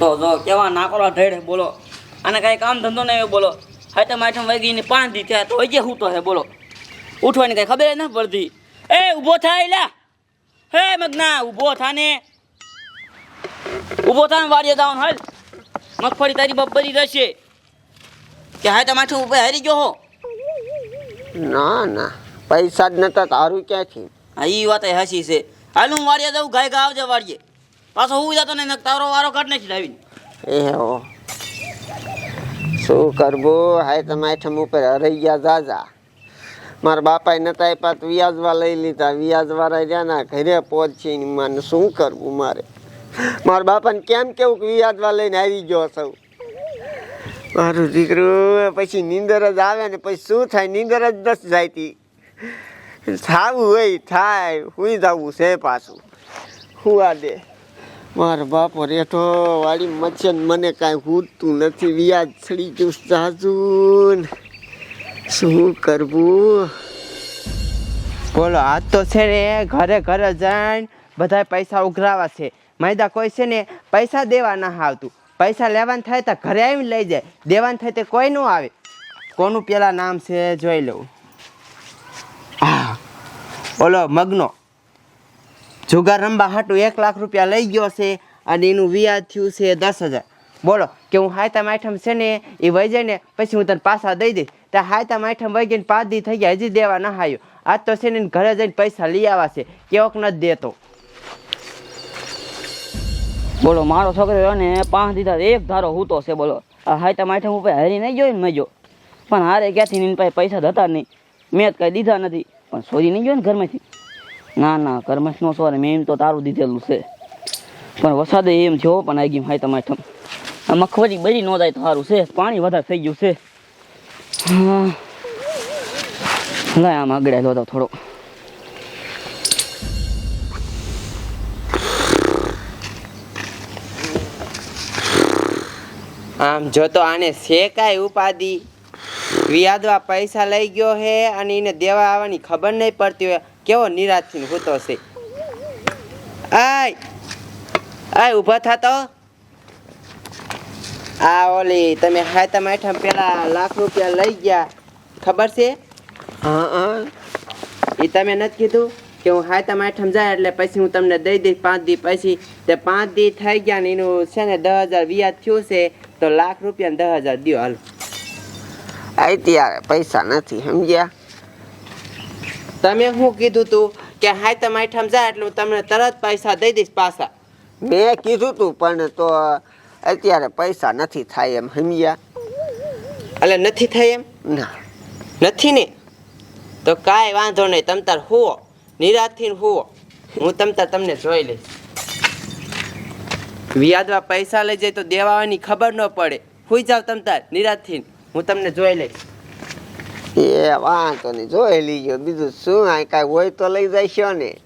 તો જો કેવા નાકોલા ઢેડ બોલો. અને કાંઈ કામ ધંધો નહીં હોય બોલો. હા તો આઠમ વાગી ને પાંચ દી થયા તો હજી હું તો હે બોલો. ઉઠવાની કાંઈ ખબર ના પડતી. એ ઊભો થાય લા. હે મગના ઊભો થાને ઊભો થાને વાડીએ જાવ હાલ. મગફળી તારી બબ્બરી રહેશે કે હા તો આઠમ ઉપર હારી ગયો હો. ના ના. પૈસા જ નતા તારું ક્યાંથી? હા એ વાત હસી છે. હાલ હું વાડીએ જાઉં ગાય ગા આવજે વાડીએ. પાછો હું જતો નહીં તારો વારો કાઢ નાખી એ એવો શું કરવું? હાય તમે આઠમ ઉપર હરાઈ ગયા જાજા. મારા બાપાએ નતા આપ્યા તો વ્યાજવા લઈ લીધા. વ્યાજવાળા રહ્યા ના ઘરે પહોંચી મને શું કરવું મારે? મારા બાપાને કેમ કેવું કે વ્યાજવા લઈને આવી ગયો સૌ મારું દીકરું પછી નીંદર જ આવે ને પછી શું થાય? નીંદર જ દસ જાયતી. થાવું હોય, થાય. હું જવું છે પાછું. હુવા દે. મારો બાપો રેઠો વાળી મચન મને કાંઈ હૂટતું નથી. વ્યાજ ચડી ગયું સાજુન શું કરવું? બોલો આજ તો છે ને ઘરે ઘરે જઈને બધા પૈસા ઉઘરાવા છે. માયદા કોઈ છે ને પૈસા દેવા ના આવતું પૈસા લેવાનું થાય તો ઘરે આવીને લઈ જાય. દેવાનું થાય તે કોઈ નું આવે. કોનું પેલા નામ છે જોઈ લઉં. હા. બોલો, મગનો. જુગાર રંબા હાટું એક લાખ રૂપિયા લઈ ગયો છે અને એનું વ્યાજ થયું છે દસ હજાર. બોલો, કે હું હાયતા માઠમ છે ને એ વહી જાય ને પછી હું તને પાછા દઈ દઈશ. ત્યાં હાયતા માઠમ વહી ગઈને પાંચ દી થઈ ગયા, હજી દેવા ના હાયો. આજ તો છે ને ઘરે જઈને પૈસા લઈ આવ્યા છે, કેવોક નથી દેતો. બોલો, મારો છોકરો ને પાંચ દીધા એક ધારો હૂતો છે, બોલો. હાઈતા માઠમ ઉપર હારી નહીં ગયો ને મજો પણ હારે ક્યાંથી પાસે થતા નહીં. મેં જ કાંઈ દીધા નથી. પણ સોરી નહીં ગયો ને ઘરમાંથી. ના ના ઘરમાંથી નો સોરે મેં તો તારું દીધેલું છે. પણ વરસાદે એમ થયો પણ આવી ગયું હાઈતા માઠમ આ મગફળી બરી ન જાય તો સારું છે. પાણી વધારે થઈ ગયું છે. લાય આમ આગળ લો થોડો. આમ જો તો આને છે કાંઈ ઉપાધિ? વ્યાજવા પૈસા લઈ ગયો હે અને એને દેવા આવવાની ખબર નહીં પડતી હોય. કેવો નિરાશથી હોતો છે. આય આય ઊભા થતો. આ ઓલી તમે હાથા માઠા પેલા લાખ રૂપિયા લઈ ગયા ખબર છે? હા હા. એ તમે નથી કીધું કે હું હાથા માઠમ જાય એટલે પછી હું તમને દઈ દઈશ પાંચ દી પછી? તે પાંચ દી થઈ ગયા ને એનું છે ને દસ હજાર વ્યાજ થયું છે તો લાખ રૂપિયા દસ હજાર દો હાલ. અત્યારે પૈસા નથી સમજ્યા? તમે શું કીધું તું કે હાથા માઠમ જાય એટલે હું તમને તરત પૈસા દઈ દઈશ પાછા. મેં કીધું તું પણ તો અત્યારે પૈસા નથી થાય એમ હમિયા? એટલે નથી થાય એમ? ના. નથી ને? તો કાંઈ વાંધો નહીં તમ તાર હુઓ નિરાતથી હુઓ હું તમ તાર તમને જોઈ લઈશ. વ્યાજવા પૈસા લઈ જાય તો દેવાની ખબર ન પડે. હુઈ જાવ તમ તાર નિરાતથી હું તમને જોઈ લઈશ. એ વાંધો નહીં. જોઈ લીજો. બીજું શું? આ કાંઈ હોય તો લઈ જશો ને.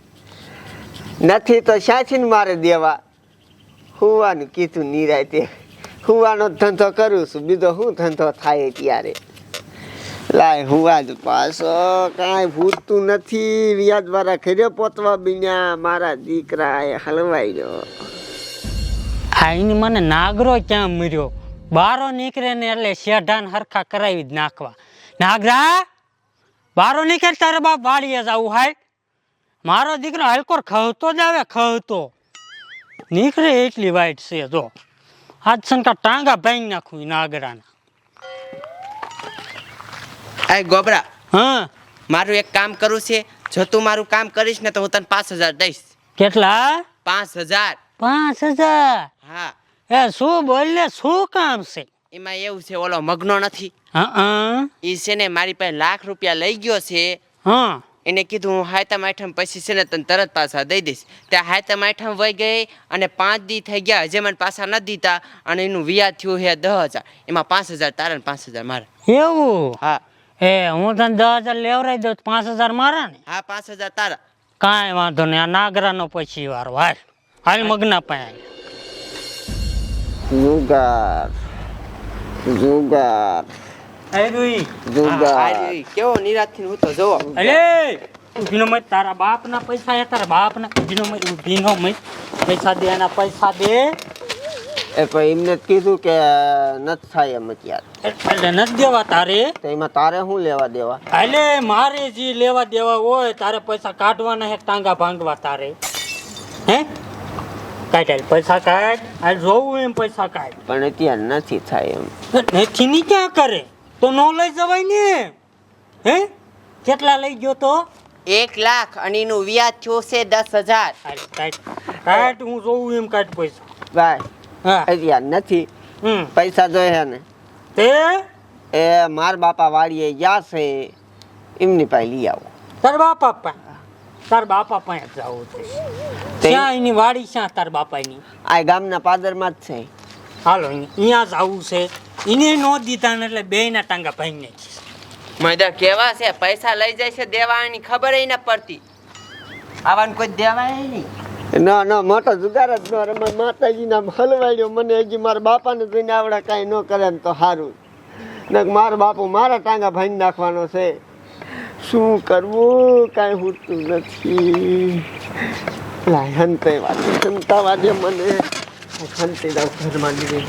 નથી તો શાથી ને મારે દેવા. હુવાનું કીધું નિરાયતે હુવાનો ધંધો કરું છું. બીજો શું ધંધો થાય ત્યારે? લાય હુવા જ પાછો. કાંઈ ભૂતતું નથી. વ્યાજ મારા ઘરે પોતવા બીન્યા મારા દીકરા એ હલવાઈ ગયો આઈને મને નાગરો ક્યાં મર્યો બારો નીકળે ને એટલે શેઢાન હરખા કરાવી જ નાખવા. નાગરા બારો નીકળ તારે બાપ વાળીએ જવું હાય. મારો દીકરો હલકોર ખવતો જ આવે ખવતો. નીકળે એટલી વાઈટ છે જો. આજ સંકા ટાંગા ભાઈ નાખું નાગરાના. આય ગોબરા હા. મારું એક કામ કરવું છે. જો તું મારું કામ કરીશ ને તો હું તને પાંચ હજાર દઈશ. કેટલા? પાંચ હજાર. પાંચ હજાર? હા. એ શું બોલે શું કામ છે? એમાં એવું છે ઓલો મગનો નથી. હા એ છે ને મારી પાસે લાખ રૂપિયા લઈ ગયો છે. હા. એને કીધું હું હાયતા આઠમ પછી છે ને તને તરત પાછા દઈ દઈશ. ત્યાં હાયતા આઠમ વહી ગઈ અને પાંચ દી થઈ ગયા હજે મને પાછા ન દીધા અને એનું વ્યાજ થયું હે દસ હજાર. એમાં પાંચ હજાર તારા ને પાંચ હજાર મારા. એવું? હા. એ હું તને દસ હજાર લેવરાઈ દઉં પાંચ હજાર મારા ને? હા પાંચ હજાર તારા. કાંઈ વાંધો નહીં આ નાગરાનો પછી વારો. વાર હાલ મગના પાસે જુગાર હા, જુગાર કેવો નિરાશથી હું તો જોવો. અરે ઉભીનો મત તારા બાપના પૈસા હે તારા બાપના. ઉભીનો મત ઉભીનો મત. પૈસા દે એના પૈસા દે. એ પણ એમને કીધું કે નથી થાય એમ અત્યારે. એટલે નથી દેવા તારે. તો એમાં તારે શું લેવા દેવા? એટલે મારે જે લેવા દેવા હોય તારે પૈસા કાઢવાના હે ટાંગા ભાંગવા તારે. હે? કાઢ પૈસા કાઢ હાલ જોવું એમ પૈસા કાઢ. પણ અત્યારે નથી થાય એમ. નથી ની ક્યાં કરે? તો ન લઈ જવાય ને હે? કેટલા લઈ ગયો તો? એક લાખ અને એનું વ્યાજ થયું છે દસ હજાર. કાઢ હું જોઉં એમ કાઢ પૈસા. ભાઈ હા. અત્યારે નથી. હમ. પૈસા જોઈએ ને. તે? એ માર બાપા વાળીએ ગયા છે. એમની પાસે લઈ આવો. તાર બાપા તાર બાપા પાસે જવું છે. ત્યાં એની વાડી ક્યાં તાર બાપાની. આ ગામના પાદરમાં જ છે. હાલો અહીંયા જ આવું છે. એને નો દીધા ને એટલે બે ના ટાંગા ભાઈને નાખીશ. કેવા છે? પૈસા લઈ જાય છે દેવાની ખબર ન પડતી. આવાનું કોઈ દેવાય નહીં. ના ના મોટો જુગાર જ ન રમે. માતાજીના હલવાડ્યો મને હજી મારા બાપાને જોઈને આવડે કાંઈ ન કરે ને તો સારું ને મારો બાપુ મારા ટાંગા ભાઈ નાખવાનો છે. શું કરવું? કાંઈ હોતું નથી. લાયન તે વાત હંતા વાજે મને. હંતી દઉં ઘરમાં લીધી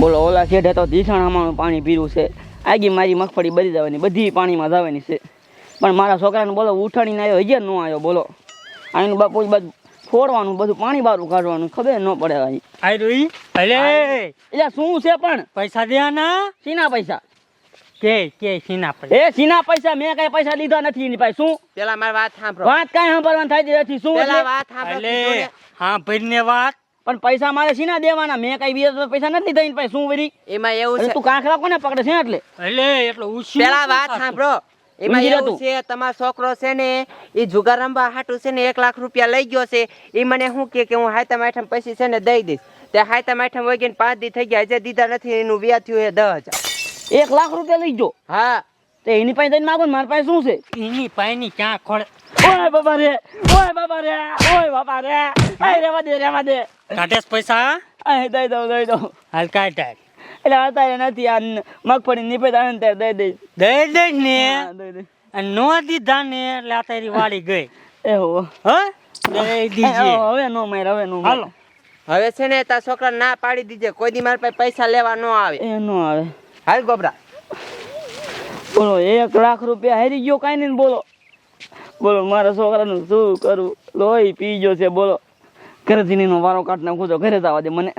બોલો ઓલા શેઠે તો ધીસાણામાં પાણી પીરું છે. આગી મારી મગફળી બળી જવાની બધી પાણીમાં જવાની છે. પણ મારા છોકરાને બોલો ઉઠાડીને આવ્યો હજી ન આવ્યો બોલો. આનું બાપુ બધું ફોડવાનું બધું પાણી બારું કાઢવાનું ખબર ન પડે ભાઈ આઈ રોઈ અલે! એટલે શું છે પણ? પૈસા દેવાના? સીના પૈસા? કે કે સીના પૈસા. એ સીના પૈસા મેં કઈ પૈસા લીધા નથી એની પાસે. શું? પેલા મારી વાત સાંભળો. વાત કઈ સાંભળવાની થાય નથી શું પેલા વાત સાંભળો. હા ભરીને વાત. પણ પૈસા મારે સીના દેવાના? મેં કઈ બીજા પૈસા નથી લીધા એની પાસે. શું વરી એમાં એવું છે તું કાંકરા કોને પકડે છે એટલે. એટલે એટલો ઉછી પેલા વાત સાંભળો. એમાં એવું છે તમારો છોકરો છે ને એ જુગાર રમવા હાટું છે ને એક લાખ રૂપિયા લઈ ગયો છે. એ મને શું કે હું હાયતા માઠમ પૈસા છે ને દઈ દઈશ. તે હાયતા માઠમ વહી ગઈને પાંચ દી થઈ ગયા હજે દીધા નથી એનું વ્યાજ થયું એ દસ હજાર. એક લાખ રૂપિયા લઈ જો હા. તો એની પાસે જઈને માગો મારી પાસે શું છે? એની પાયની ક્યાં ખોળે? ઓય બાબા રે ઓય બાબા રે ઓય બાબા રે. આય રેવા દે રેવા દે. કાટેસ પૈસા આય દઈ દઉં દઈ દઉં. હાલ કાઢ એટલે અત્યારે નથી આ મગફળી નીપે ને ત્યારે દઈ દઈશ. દઈ દઈ ને? દઈ દઈ અને નો દીધા ને એટલે આ તારી વાળી ગઈ. એહો હા. દઈ દીજે. હવે નો માર હવે નો હાલો. હવે છે ને તારા છોકરા ના પાડી દીજે. કોઈ દી મારા પાસે પૈસા લેવા ન આવે. એ નો આવે. હાલ ગોબરા. બોલો, એક લાખ રૂપિયા હારી ગયો કાંઈ નહીં બોલો. બોલો, મારા છોકરાનું શું કરું? લોહી પી ગયો છે, બોલો. ઘરેથી વારો કાઢ નાખું તો ઘરે જવા દે મને.